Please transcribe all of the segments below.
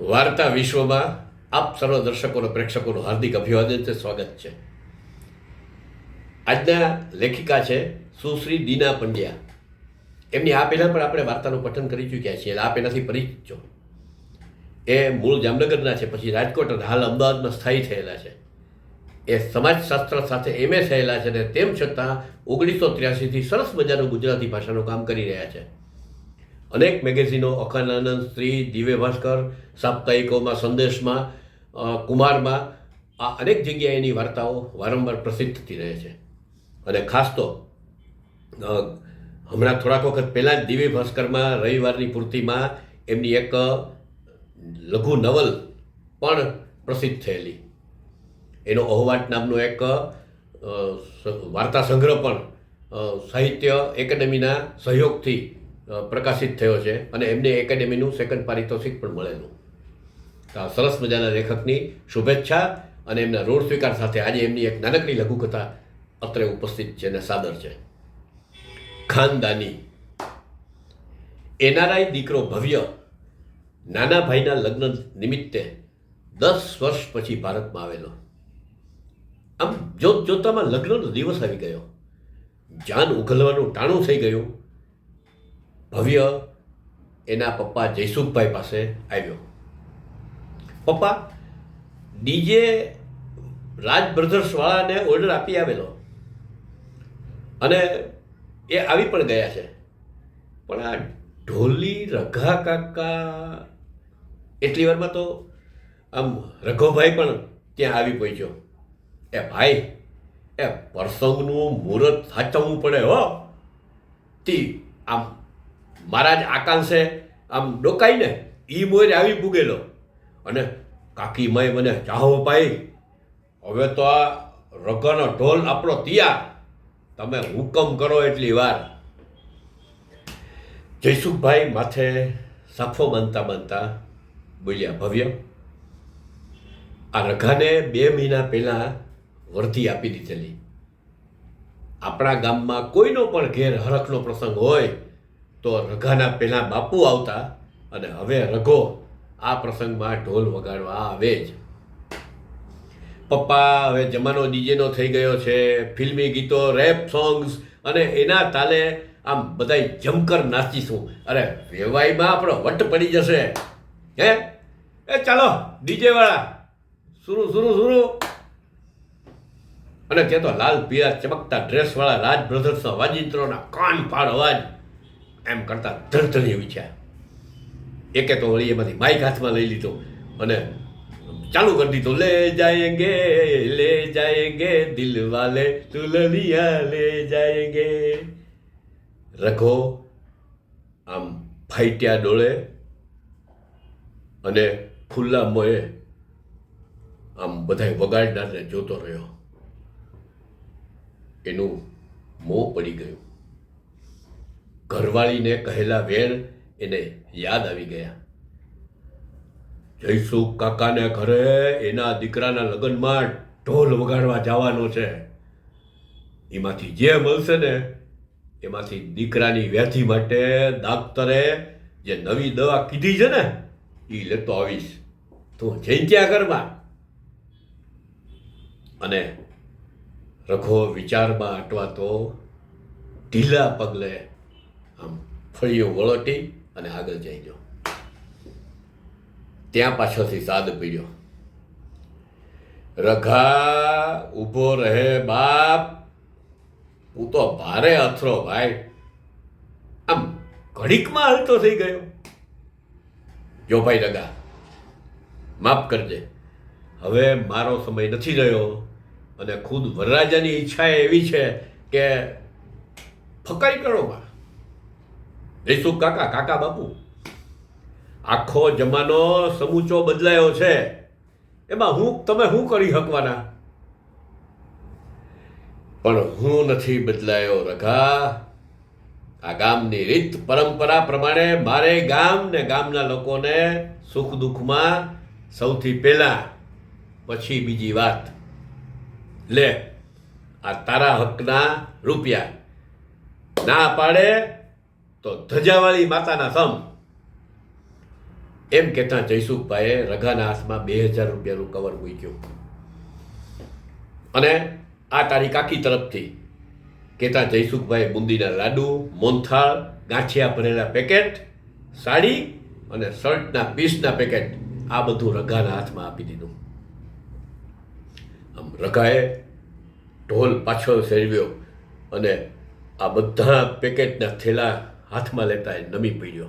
વાર્તા વિશ્વમાં આપ સર્વ દર્શકોનો, પ્રેક્ષકોનું હાર્દિક અભિવાદન છે, સ્વાગત છે. આજના લેખિકા છે સુશ્રી દીના પંડ્યા. એમની આ પહેલાં પણ આપણે વાર્તાનું પઠન કરી ચૂક્યા છીએ આ એનાથી પરિચિત છો. એ મૂળ જામનગરના છે, પછી રાજકોટ અને હાલ અમદાવાદમાં સ્થાયી થયેલા છે. એ સમાજશાસ્ત્ર સાથે એમએ થયેલા છે ને તેમ છતાં ઓગણીસો ત્ર્યાસીથી સરસ મજાનું ગુજરાતી ભાષાનું કામ કરી રહ્યા છે. અનેક મેગેઝિનો અખાનાનંદ સ્ત્રી, દિવ્ય ભાસ્કર, સાપ્તાહિકોમાં, સંદેશમાં કુમારમાં, આ અનેક જગ્યાએ એની વાર્તાઓ વારંવાર પ્રસિદ્ધ થતી રહે છે. અને ખાસ તો હમણાં થોડાક વખત પહેલાં જ દિવ્ય ભાસ્કરમાં રવિવારની પૂર્તિમાં એમની એક લઘુ નવલ પણ પ્રસિદ્ધ થયેલી. એનો અહવાટ નામનો એક વાર્તા સંગ્રહ પણ સાહિત્ય એકેડેમીના સહયોગથી પ્રકાશિત થયો છે અને એમને એકેડેમીનું સેકન્ડ પારિતોષિક પણ મળેલું. આ સરસ મજાના લેખકની શુભેચ્છા અને એમના ઋણ સ્વીકાર સાથે આજે એમની એક નાનકડી લઘુકથા અત્રે ઉપસ્થિત છે અને સાદર છે. ખાનદાની. એનઆરઆઈ દીકરો ભવ્ય નાના ભાઈના લગ્ન નિમિત્તે દસ વર્ષ પછી ભારતમાં આવેલો. આમ જોત જોતામાં લગ્નનો દિવસ આવી ગયો. જાન ઉઘલવાનું ટાણું થઈ ગયું. ભવ્ય એના પપ્પા જયસુખભાઈ પાસે આવ્યો. પપ્પા, ડીજે રાજ બ્રધર્સવાળાને ઓર્ડર આપી આવેલો. અને એ આવી પણ ગયા છે. પણ આ ઢોલી, રઘા કાકા, એટલી વારમાં તો આમ રઘોભાઈ પણ ત્યાં આવી પહોંચ્યો. એ ભાઈ, એ પ્રસંગનું મુહૂર્ત સાચવવું પડે હો. તી આમ મારા જ આકાંક્ષે આમ ડોકાઈને એ મોર આવી પૂગેલો અને કાકી માય મને ચાહો પાઈ, હવે તો આ રગનો ઢોલ આપણો તૈયાર. તમે હુકમ કરો એટલી વાર. જયસુખભાઈ માથે સાફો બનતા બનતા બોલ્યા, ભવ્ય, આ રઘાને બે મહિના પહેલાં વર્ધી આપી દીધેલી. આપણા ગામમાં કોઈનો પણ ઘેર હરખનો પ્રસંગ હોય તો રઘાના પહેલાં બાપુ આવતા અને હવે રઘો આ પ્રસંગમાં ઢોલ વગાડવા આવે જ. પપ્પા, હવે જમાનો ડીજેનો થઈ ગયો છે, ફિલ્મી ગીતો, રેપ સોંગ્સ અને એના તાલે આમ બધાય જમકર નાચીશું. અરે વેવાઈમાં આપણો વટ પડી જશે. હે? એ ચાલો ડીજે વાળા સુરુ સુરુ સુરુ. અને ત્યાં તો લાલ પીળા ચમકતા ડ્રેસવાળા રાજ બ્રધર્સના વાજિંત્રોના કાન ફાળ અવાજ. એમ કરતાં ધડધડી ઉઠ્યા એકે તો વળી એમાંથી માઇક હાથમાં લઈ લીધો અને ચાલુ કરી દીધો, લે જાયગે લે જાયગે દિલવાલે દુલ્હનિયા લે જાયગે રઘો આમ ફાઈટ્યા ડોળે અને ખુલ્લા મોએ આમ બધાય વગાડનારને જોતો રહ્યો. એનું મોં પડી ગયું. ઘરવાળીને કહેલા વેણ એને યાદ આવી ગયા. જયસુખ કાકાને ઘરે એના દીકરાના લગ્નમાં ઢોલ વગાડવા જવાનો છે. એમાંથી જે મળશે ને, એમાંથી દીકરાની વ્યાધિ માટે દાક્તરે જે નવી દવા કીધી છે ને, એ લેતો આવીશ. તું જઈ ત્યાં ઘરમાં અને રઘો વિચારમાં અટવાતો ઢીલા પગલે આમ ફળીઓ વળોટી અને આગળ જઈ ગયો. ત્યાં પાછળથી સાદ પીડ્યો. રઘા, ઊભો રહે બાપ. હું તો ભારે અથરો ભાઈ. આમ ઘડીકમાં હલતો થઈ ગયો. જો ભાઈ રગા માફ કરજે. હવે મારો સમય નથી રહ્યો અને ખુદ વરરાજાની ઈચ્છા એવી છે કે ફકાઈ કરો બા જયસુખ કાકા કાકા બાપુ. આખો જમાનો સમૂચો બદલાયો છે. એમાં હું, તમે શું કરી શકવાના પણ હું નથી બદલાયો રઘા. આ ગામની રીત પરંપરા પ્રમાણે મારે ગામ ને ગામના લોકોને સુખ દુઃખમાં સૌથી પહેલા પછી બીજી વાત. લે, આ તારા હકના રૂપિયા ના પાડે તો ધજાવાળી માતાના સમ એમ કહેતા જયસુખભાઈએ રઘાના હાથમાં બે હજાર રૂપિયાનું કવર મૂક્યું. અને આ તારી કાકી તરફથી કહેતા જયસુખભાઈ બુંદીના લાડુ મોનથાળ ગાંઠિયા ભરેલા પેકેટ, સાડી અને શર્ટના પીસના પેકેટ આ બધું રઘાના હાથમાં આપી દીધું. આમ રઘાએ ઢોલ પાછળ ફેરવ્યો અને આ બધા પેકેટના થેલા હાથમાં લેતા એ નમી પડ્યો.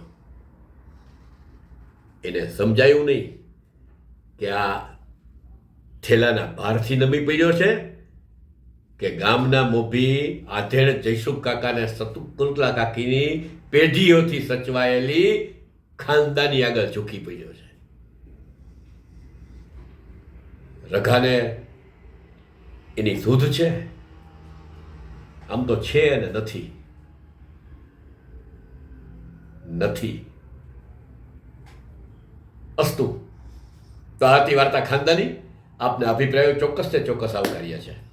એને સમજાયું નહીં કે આ થેલાના ભારથી નમી પડ્યો છે કે ગામના મોભી આધેડ જયસુખ કાકાને સતુકુંતલા કાકીની પેઢીઓથી સચવાયેલી ખાનદાની આગળ ઝૂકી પડ્યો છે. રઘાને એની સુધ છે. આમ તો છે અને નથી. નથી. અસ્તુ. તો આ વાર્તા ખાનદાની. આપના અભિપ્રાયો ચોક્કસ તે ચોક્કસ આવકાર્યા છે.